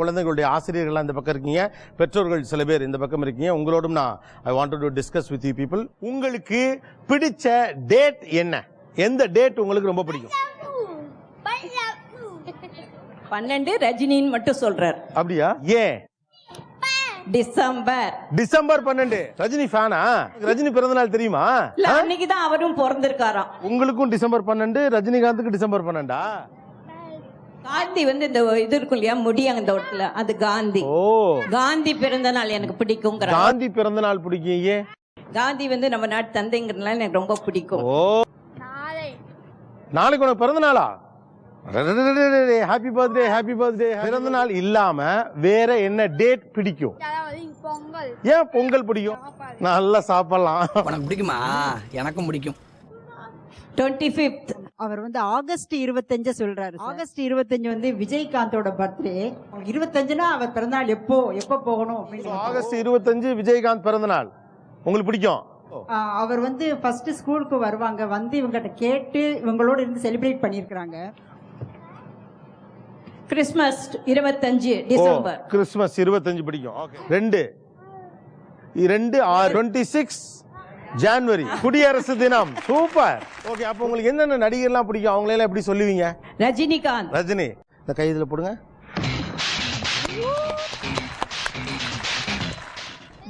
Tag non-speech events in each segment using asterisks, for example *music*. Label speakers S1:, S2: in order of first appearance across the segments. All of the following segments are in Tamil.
S1: குழந்தைகளுடைய ஆசிரியர்கள்லாம் இந்த பக்கம் இருக்கீங்க பெற்றோர்கள் சில பேர் இந்த பக்கம் இருக்கீங்க உங்களோடும் நான் I want to discuss with you people உங்களுக்கு பிடிச்ச டேட் என்ன? எந்த டேட் உங்களுக்கு ரொம்ப பிடிக்கும்?
S2: பன்னெண்டு ரஜினின்னு மட்டும் சொல்றார்.
S1: அப்படியா? ஏன்
S2: டிசம்பர்.
S1: டிசம்பர் பன்னெண்டு. ரஜினி ஃபேனா? ரஜினி பிறந்த நாள் தெரியுமா
S2: அன்னைக்கு தான் அவரும் பிறந்திருக்காராம்.
S1: உங்களுக்கும் டிசம்பர் பன்னெண்டு ரஜினிகாந்துக்கு டிசம்பர் பன்னெண்டா?
S2: காந்தி வந்து இந்த இது இருக்கும் இல்லையா? முடி அந்த இடத்துல அது காந்தி.
S1: ஓ.
S2: காந்தி பிறந்த நாள் எனக்கு பிடிக்குங்கிற
S1: காந்தி பிறந்த நாள் பிடிக்கும் ஏன்
S2: காந்தி வந்து நம்ம நாட்டு தந்தைங்கிறதுனால எனக்கு ரொம்ப பிடிக்கும்.
S1: ஓ. நாளைக்கு உனக்கு பிறந்த நாளா? ஹாப்பி பர்த்டே ஹாப்பி பர்த்டே பிறந்த நாள் இல்லாம வேற என்ன டேட் பிடிக்கும்
S3: பொங்கல்
S1: ஏன் பொங்கல் பிடிக்கும் நல்லா சாப்பிடலாம்
S4: உனக்கு பிடிக்குமா எனக்கும் பிடிக்கும்
S2: டுவெண்ட்டி ஃபிஃப்த்
S5: அவர் வந்து ஆகஸ்ட் இருபத்தஞ்ச சொல்றாரு ஆகஸ்ட் இருபத்தஞ்சு வந்து விஜயகாந்தோட பர்த்டே இருபத்தஞ்சுனா அவர் பிறந்தநாள் எப்போ எப்போ போகணும் அப்படின்னு
S1: ஆகஸ்ட் இருபத்தஞ்சு விஜயகாந்த் பிறந்த நாள் உங்களுக்கு பிடிக்கும்?
S5: அவர் வந்து ஃபர்ஸ்ட் ஸ்கூலுக்கு வருவாங்க. வந்து இவங்ககிட்ட கேட்டு இவங்களோட இருந்து செலிப்ரேட் பண்ணியிருக்கிறாங்க.
S2: கிறிஸ்மஸ் இருபத்தஞ்சு டிசம்பர்
S1: கிறிஸ்துமஸ் இருபத்தஞ்சு பிடிக்கும். ரெண்டு. ரெண்டு ஆறு. Twenty six January. குடியரசு தினம். சூப்பர். ஓகே அப்போ உங்களுக்கு என்னென்ன நடிகர்லாம் பிடிக்கும்? அவங்களெல்லாம் எப்படி சொல்லுவீங்க?
S2: ரஜினிகாந்த்.
S1: ரஜினி. இந்த கை இதுல போடுங்க.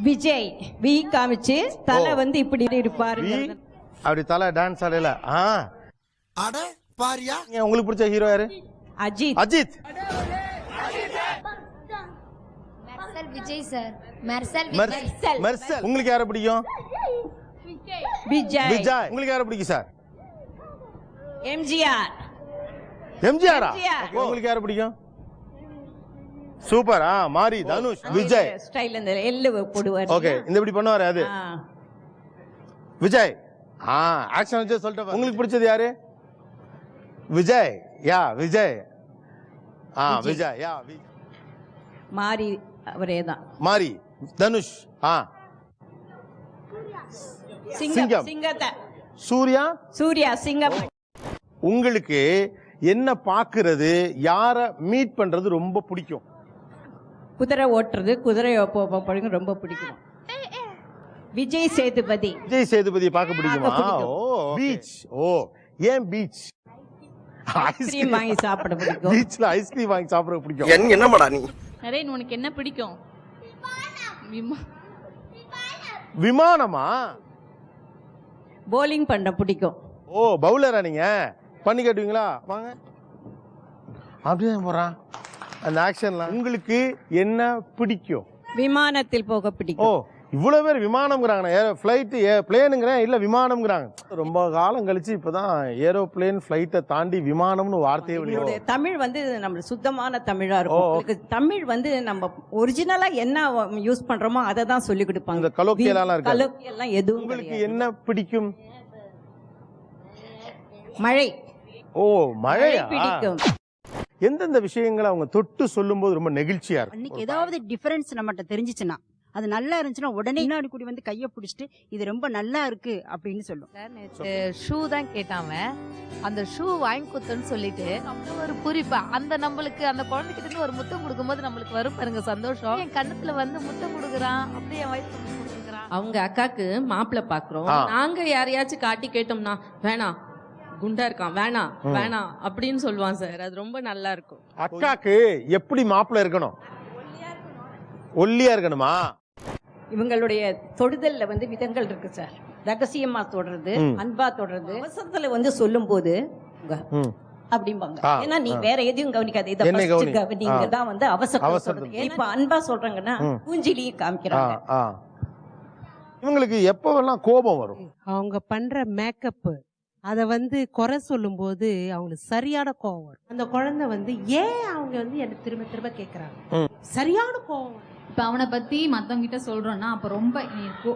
S2: விஜய். வி காமிச்சு தலை வந்து இப்படி இருப்பாரு.
S1: வி, அப்படி தலை டான்ஸ் ஆடல. ஆ.
S4: அட பாரியா.
S1: நீங்க உங்களுக்கு பிடிச்ச ஹீரோ யாரு?
S2: அஜித்.
S1: அஜித்.
S3: மெர்சல் விஜய் சார் மெர்சல்
S1: மெர்சல்
S2: மெர்சல்.
S1: மெர்சல் உங்களுக்கு யாரை பிடிக்கும்?
S2: விஜய்.
S1: விஜய். உங்களுக்கு யாரை பிடிக்கும் சார்?
S2: எம்ஜிஆர்.
S1: எம்ஜிஆரா? உங்களுக்கு யாரை பிடிக்கும்? சூப்பர். மாரி தனுஷ் விஜய்.
S2: ஸ்டைல் இந்த எள்ளு போடுவார்.
S1: ஓகே இந்த இப்படி பண்ணுவாரு அது. விஜய். ஆ ஆக்ஷன் வச்சு சொல்லிட்டு உங்களுக்கு பிடிச்சது யாரு? விஜய். யா விஜய். ஆ விஜய். யா
S2: மாறி அவரே தான்.
S1: மாரி தனுஷ். ஆ.
S2: சிங்கம். சிங்கத்தை.
S1: சூர்யா?
S2: சூர்யா சிங்கம்.
S1: உங்களுக்கு என்ன பாக்குறது யார மீட் பண்றது ரொம்ப பிடிக்கும்?
S2: குதிரை ஓட்டுறது குதிரை பழங்க ரொம்ப பிடிக்கும். விஜய் சேதுபதி.
S1: விஜய் சேதுபதி பார்க்க பிடிக்குமா
S2: பார்க்க பிடிக்கும்.
S1: ஓ பீச் ஓ ஏன் பீச்
S2: ஐஸ்கிரீம் வாங்கி சாப்பிட பிடிக்கும்.
S1: பீச்ல ஐஸ்கிரீம் வாங்கி சாப்பிட பிடிக்கும்.
S4: என்னமாடா நீ?
S6: நரேன் உனக்கு என்ன பிடிக்கும்? விமா
S1: விமானமா?
S2: போலிங் பண்ண பிடிக்கும்.
S1: ஓ பவுலரா நீங்க? பண்ணி காட்டுவீங்களா? வாங்க. அப்படியே போறான். அந்த ஆக்ஷன்லாம் உங்களுக்கு என்ன பிடிக்கும்?
S2: விமானத்தில் போக
S1: ஓ இவ்வளவு பேர் விமானம்ங்கிறாங்க ஏரோ ஃபிளைட் பிளேனுங்கிறேன் இல்ல விமானம்ங்கிறாங்க. ரொம்ப காலம் கழிச்சு இப்பதான் ஏரோப்ளேன் ஃபிளைட்டை தாண்டி விமானம்னு வார்த்தையே வெளியே
S2: தமிழ் வந்து நம்ம சுத்தமான தமிழா
S1: ஓ.
S2: இருக்கும் தமிழ் வந்து நம்ம ஒரிஜினலா என்ன யூஸ் பண்றோமோ அதை தான் சொல்லி கொடுப்பாங்க.
S1: இந்த colloquial-ஆலாம் இருக்காது.
S2: கலோக்கியெல்லாம் எதுவும்
S1: உங்களுக்கு. என்ன பிடிக்கும்?
S2: மழை.
S1: ஓ
S2: மழை பிடிக்கும்.
S1: எந்தெந்த விஷயங்களை அவங்க தொட்டு சொல்லும்போது ரொம்ப நெகிழ்ச்சியா
S5: அன்னைக்கு
S1: இருக்கும்
S5: ஏதாவது டிஃபரன்ஸ் நம்மகிட்ட தெரிஞ்சுச்சுன்னா. அது நல்லா இருந்துச்சுன்னா உடனே இன்னொரு கூடி வந்து கையை பிடிச்சிட்டு இது ரொம்ப நல்லா இருக்கு அப்படின்னு சொல்லும்.
S7: ஷூ தான் கேட்டான் அவன். அந்த ஷூ வாங்கி கொடுத்தேன்னு சொல்லிட்டு ஒரு பூரிப்பா அந்த நம்மளுக்கு அந்த குழந்தைகிட்ட இருந்து ஒரு முத்தம் கொடுக்கும்போது நம்மளுக்கு வரும் பாருங்க சந்தோஷம். என் கண்ணத்துல வந்து முத்தம் கொடுக்குறான் அப்படியே என் கொடுக்குறான்.
S6: அவங்க அக்காக்கு மாப்பிள்ளை பாக்குறோம். நாங்க யாரையாச்சும் காட்டி கேட்டோம்னா வேணாம் குண்டா இருக்கான் வேணாம். வேணாம் அப்படின்னு சொல்லுவான் சார். அது ரொம்ப நல்லா இருக்கும்.
S1: அக்காக்கு எப்படி மாப்பிள்ள இருக்கணும். ஒல்லியா இருக்கணுமா?
S2: இவங்களுடைய தொடுதல்ல வந்து விதங்கள் இருக்கு சார் ரகசியமா தொடுறது. அன்பா தொடுறது அவசரத்துல வந்து சொல்லும் போது
S1: ம்.
S2: அப்படிம்பாங்க ஏன்னா நீ. வேற எதையும் கவனிக்காத இத. கவனிங்க. தான் வந்து அவசரம். இப்ப அன்பா சொல்றாங்கன்னா
S1: ஆ,
S2: காமிக்கிறாங்க.
S1: இவங்களுக்கு எப்பவெல்லாம் கோபம் வரும்
S8: அவங்க பண்ற மேக்கப் அத வந்து குறை சொல்லும்போது அவங்களுக்கு சரியான கோவம் வரும் அந்த குழந்தை வந்து ஏன் அவங்க வந்து என்ன திரும்ப திரும்ப கேக்குறாங்க
S1: ம்.
S8: சரியான கோவம் வரும்.
S9: இப்ப அவனை பத்தி மத்தவங்க கிட்ட சொல்றோம்னா அப்ப ரொம்ப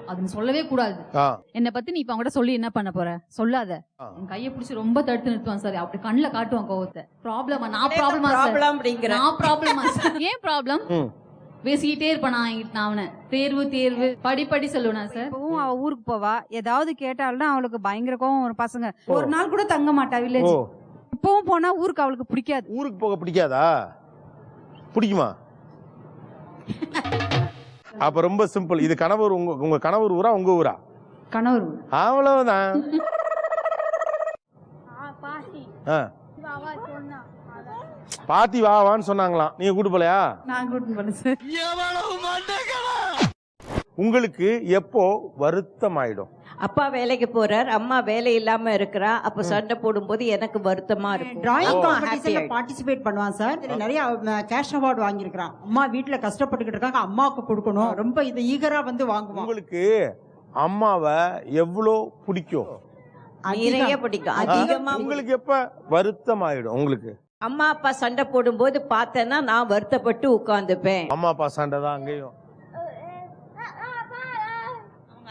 S9: அது சொல்லவே கூடாது.
S1: ஆ,
S9: என்னை பத்தி நீ இப்ப அவங்க சொல்லி என்ன பண்ண போற? சொல்லாத. என் கையை பிடிச்சி ரொம்ப தடுத்து நிறுத்துவான் சார். அப்படி கண்ணுல காட்டுவான் கோவத்தை. ப்ராப்ளமா நான் ப்ராப்ளமா நான் ப்ராப்ளமா *laughs* ஏன் ப்ராப்ளம். பேசிக்கிட்டே இருப்பான் நான் அவனை. தேர்வு தேர்வு. படிப்படி சொல்லுவேனா சார்?
S10: இப்பவும் அவ ஊருக்கு போவா. ஏதாவது கேட்டாலும் அவளுக்கு பயங்கர கோவம் வரும். பசங்க ஒரு நாள் கூட தங்க மாட்டா வில்லேஜ் இப்பவும் போனா ஊருக்கு அவளுக்கு பிடிக்காது.
S1: ஊருக்கு போக பிடிக்காதா? பிடிக்குமா? *laughs* அப்ப ரொம்ப சிம்பிள். இது கணவர் உங்க உங்க கணவர் ஊரா உங்க ஊரா?
S10: கணவர்
S1: அவ்வளவுதான். பாத்தி வா வான்னு சொன்னாங்களாம். நீங்க கூட்டு போலையா?
S10: நான் போனேன் சார்.
S1: உங்களுக்கு எப்போ வருத்தம் ஆயிடும்
S2: அப்பா வேலைக்கு போறார் அம்மா வேலை இல்லாம இருக்கிறா அப்ப சண்டை போடும்போது எனக்கு வருத்தமா இருக்கும்.
S5: டிராயிங் காம்படிஷன்ல. பார்ட்டிசிபேட் பண்ணுவான் சார். இதுல நிறைய கேஷ் அவார்டு வாங்கியிருக்கிறான். அம்மா வீட்டுல கஷ்டப்பட்டுக்கிட்டு இருக்காங்க அம்மாவுக்கு கொடுக்கணும். ரொம்ப இது ஈகரா வந்து வாங்குவான்.
S1: உங்களுக்கு அம்மாவை எவ்வளோ பிடிக்கும்?
S2: நிறைய பிடிக்கும். அதிகமா
S1: உங்களுக்கு எப்ப வருத்தம் ஆயிடும் உங்களுக்கு?
S2: அம்மா அப்பா சண்டை போடும்போது பார்த்தேன்னா நான் வருத்தப்பட்டு உட்கார்ந்துப்பேன்
S1: அம்மா அப்பா சண்டை தான் அங்கேயும்.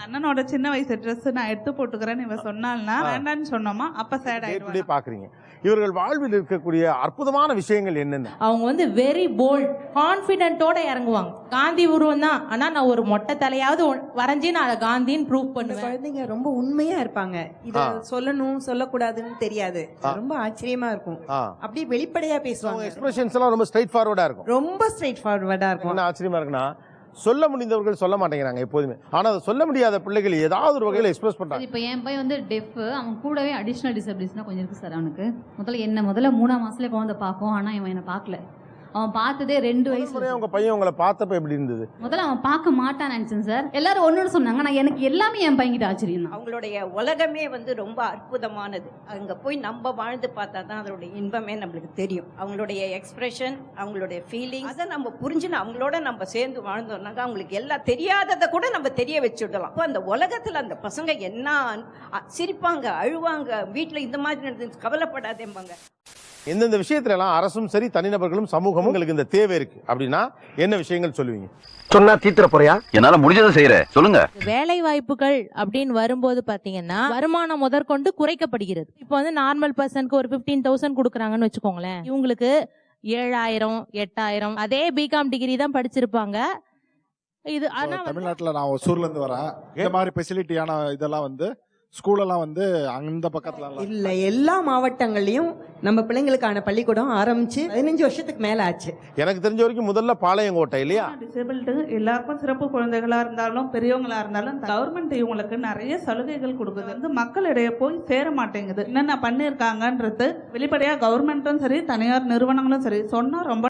S11: அண்ணனோட சின்ன வயசு ட்ரெஸ் நான் எடுத்து போட்டுக்கிறேன்னு இவ சொன்னால்னா
S1: ஆ.
S11: வேண்டான்னு சொன்னோமா? அப்ப சேட் ஆயிடுவாங்க
S1: பாக்குறீங்க. இவர்கள் வாழ்வில் இருக்கக்கூடிய அற்புதமான விஷயங்கள் என்னென்ன?
S6: அவங்க வந்து வெரி போல்ட் கான்ஃபிடென்ட்டோட இறங்குவாங்க. காந்தி உருவம் தான். ஆனா நான் ஒரு மொட்டை தலையாவது வரைஞ்சி நான் அதை காந்தின்னு ப்ரூவ் பண்ணுவேன்.
S12: குழந்தைங்க ரொம்ப உண்மையா இருப்பாங்க. இத. சொல்லணும் சொல்லக்கூடாதுன்னு தெரியாது. ரொம்ப ஆச்சரியமா இருக்கும். அப்படியே வெளிப்படையா பேசுவாங்க.
S1: எக்ஸ்பிரஷன்ஸ் எல்லாம் ரொம்ப ஸ்ட்ரைட் ஃபார்வர்டா இருக்கும்.
S12: ரொம்ப ஸ்ட்ரைட் ஃபார்வர்டா இருக்கும்.
S1: என்ன ஆச்சரியமா இருக்குன்னா சொல்ல முடிந்தவர்கள் சொல்ல மாட்டேங்கிறாங்க எப்போதுமே. ஆனா அதை சொல்ல முடியாத பிள்ளைகள் ஏதாவது ஒரு வகையில் எக்ஸ்பிரஸ் பண்றாங்க.
S9: இப்போ என் பையன் வந்து டெஃப் அவன் கூடவே அடிஷ்னல் டிசபிலிட்டிஸ்னா கொஞ்சம் இருக்கு சார் அவனுக்கு. முதல்ல என்ன முதல்ல மூணாம் மாசத்துல குழந்தை பார்க்கும் ஆனா இவன் என்ன பார்க்கல. அவன் பார்த்ததே ரெண்டு வயசு
S1: உங்க பையன் உங்களை பார்த்தப்ப எப்படி இருந்தது?
S9: முதல்ல அவன் பார்க்க மாட்டான்னு நினைச்சேன் சார். எல்லாரும் ஒன்னு சொன்னாங்க. நான் எனக்கு எல்லாமே என் பையன்கிட்ட ஆச்சரியம் தான்.
S2: அவங்களுடைய உலகமே வந்து ரொம்ப அற்புதமானது. அங்க போய் நம்ம வாழ்ந்து பார்த்தா தான் அதோடைய இன்பமே நம்மளுக்கு தெரியும். அவங்களுடைய எக்ஸ்பிரஷன் அவங்களுடைய ஃபீலிங் அதை நம்ம புரிஞ்சுன்னு அவங்களோட நம்ம சேர்ந்து வாழ்ந்தோம்னாக்கா அவங்களுக்கு எல்லாம் தெரியாததை கூட நம்ம தெரிய வச்சுடலாம். அப்போ அந்த உலகத்துல அந்த பசங்க என்ன சிரிப்பாங்க அழுவாங்க வீட்டுல இந்த மாதிரி நடந்துச்சு கவலைப்படாதேம்பாங்க.
S1: எந்தெந்த விஷயத்துல எல்லாம் அரசும் சரி தனிநபர்களும் சமூகமும் உங்களுக்கு இந்த தேவை இருக்கு. அப்படின்னா என்ன விஷயங்கள் சொல்லுவீங்க?
S13: சொன்னா தீத்துற போறியா? என்னால முடிஞ்சதை செய்யறேன் சொல்லுங்க.
S6: வேலை வாய்ப்புகள் அப்படின்னு வரும்போது பாத்தீங்கன்னா வருமானம் முதற்கொண்டு குறைக்கப்படுகிறது. இப்போ வந்து நார்மல் பர்சனுக்கு ஒரு பிப்டீன் தௌசண்ட் கொடுக்குறாங்கன்னு வச்சுக்கோங்களேன். இவங்களுக்கு ஏழாயிரம் எட்டாயிரம் அதே பிகாம் டிகிரி தான் படிச்சிருப்பாங்க. இது ஆனா
S14: தமிழ்நாட்டுல நான் ஒசூர்ல இருந்து வரேன். இந்த மாதிரி ஃபெசிலிட்டியான இதெல்லாம் வந்து ஸ்கூல் எல்லாம் வந்து அந்த பக்கத்துல
S12: இல்ல எல்லா மாவட்டங்கள்லயும் நம்ம பிள்ளைங்களுக்கான பள்ளிக்கூடம் ஆரம்பிச்சு பதினஞ்சு வருஷத்துக்கு மேல ஆச்சு.
S1: எனக்கு தெரிஞ்ச வரைக்கும் முதல்ல பாளையங்கோட்டை இல்லையா?
S11: டிசேபிள்டு எல்லாருக்கும் சிறப்பு குழந்தைகளா இருந்தாலும் பெரியவங்களா இருந்தாலும் கவர்மெண்ட் இவங்களுக்கு நிறைய சலுகைகள் கொடுக்குது. வந்து மக்களிடையே போய் சேர மாட்டேங்குது. என்னென்ன பண்ணியிருக்காங்கன்றது வெளிப்படையா கவர்மெண்ட்டும் சரி தனியார் நிறுவனங்களும் சரி சொன்னா ரொம்ப